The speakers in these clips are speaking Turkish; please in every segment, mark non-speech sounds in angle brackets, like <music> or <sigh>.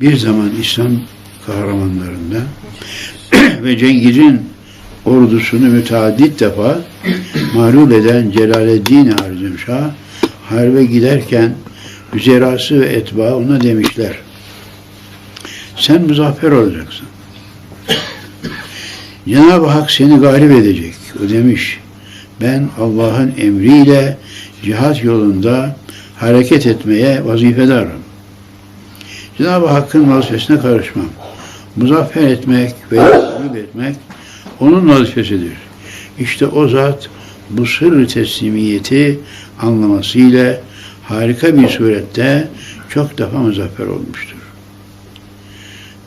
Bir zaman İslam kahramanlarından <clears throat> ve Cengiz'in ordusunu müteaddit defa <clears throat> mağlup eden Celaleddin Harzemşah harbe giderken üzerası ve etba ona demişler. Sen muzaffer olacaksın. <clears throat> Cenab-ı Hak seni galip edecek. O demiş. Ben Allah'ın emriyle cihat yolunda hareket etmeye vazifedarım. Cenab-ı Hakk'ın vazifesine karışmam. Muzaffer etmek veya mağlup etmek onun vazifesidir. İşte o zat bu sırrı teslimiyeti anlamasıyla harika bir surette çok defa muzaffer olmuştur.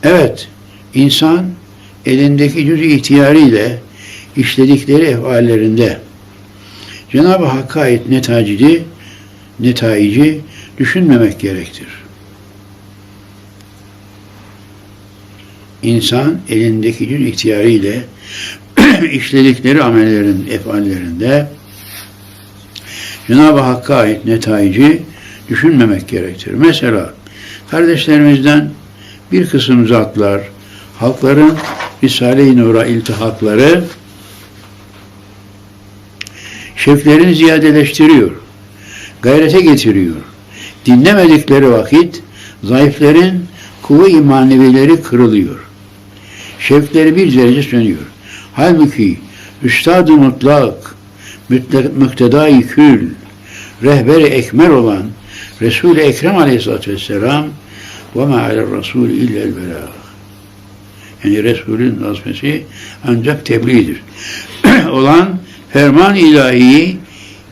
Evet, insan elindeki cüz ihtiyarıyla işledikleri efallerinde Cenab-ı Hakk'a ait netacidi, netaici düşünmemek gerektir. İnsan elindeki cüz ihtiyarıyla <clears throat> işledikleri amellerin, efallerinde Cenab-ı Hakk'a ait netaici düşünmemek gerektir. Mesela kardeşlerimizden bir kısım zatlar, halkların Risale-i Nur'a iltihakları şevklerini ziyadeleştiriyor, gayrete getiriyor. Dinlemedikleri vakit zayıflerin kuvve-i manevileri kırılıyor. Şevkleri bir derece sönüyor. Halbuki Üstad-ı Mutlak, müktedai kül, rehber-i ekmer olan Resul-i Ekrem Aleyhisselatü Vesselam ve ma alel Resul illel belâh. Yani Resulün vazifesi ancak tebliğdir. <clears throat> olan ferman ilahiyi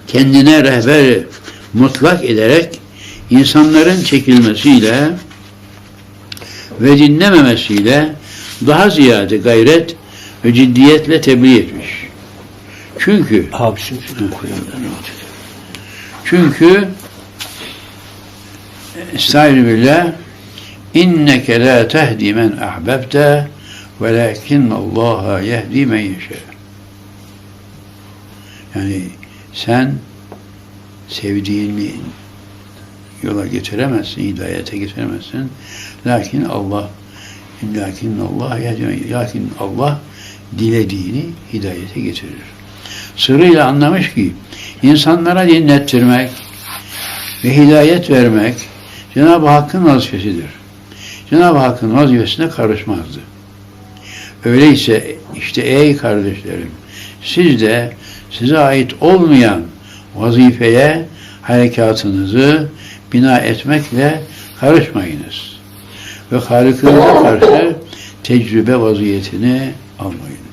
kendine rehber mutlak ederek insanların çekilmesiyle ve dinlememesiyle daha ziyade gayret ve ciddiyetle tebliğ etmiş. Çünkü koyalım. çünkü Estağfirullah inneke la tehdi men ahbebte velakin Allah yehdi men yeşe. Yani sen sevdiğini yola getiremezsin, hidayete getiremezsin. Lakin Allah lakin Allah lakin Allah dilediğini hidayete getirir. Sırrıyla anlamış ki insanlara dinlettirmek ve hidayet vermek Cenab-ı Hakk'ın vazifesidir. Cenab-ı Hakk'ın vazifesine karışmazdı. Öyleyse işte ey kardeşlerim siz de size ait olmayan vazifeye harekatınızı bina etmekle karışmayınız. Ve Halık'ınıza karşı tecrübe vaziyetini almayınız.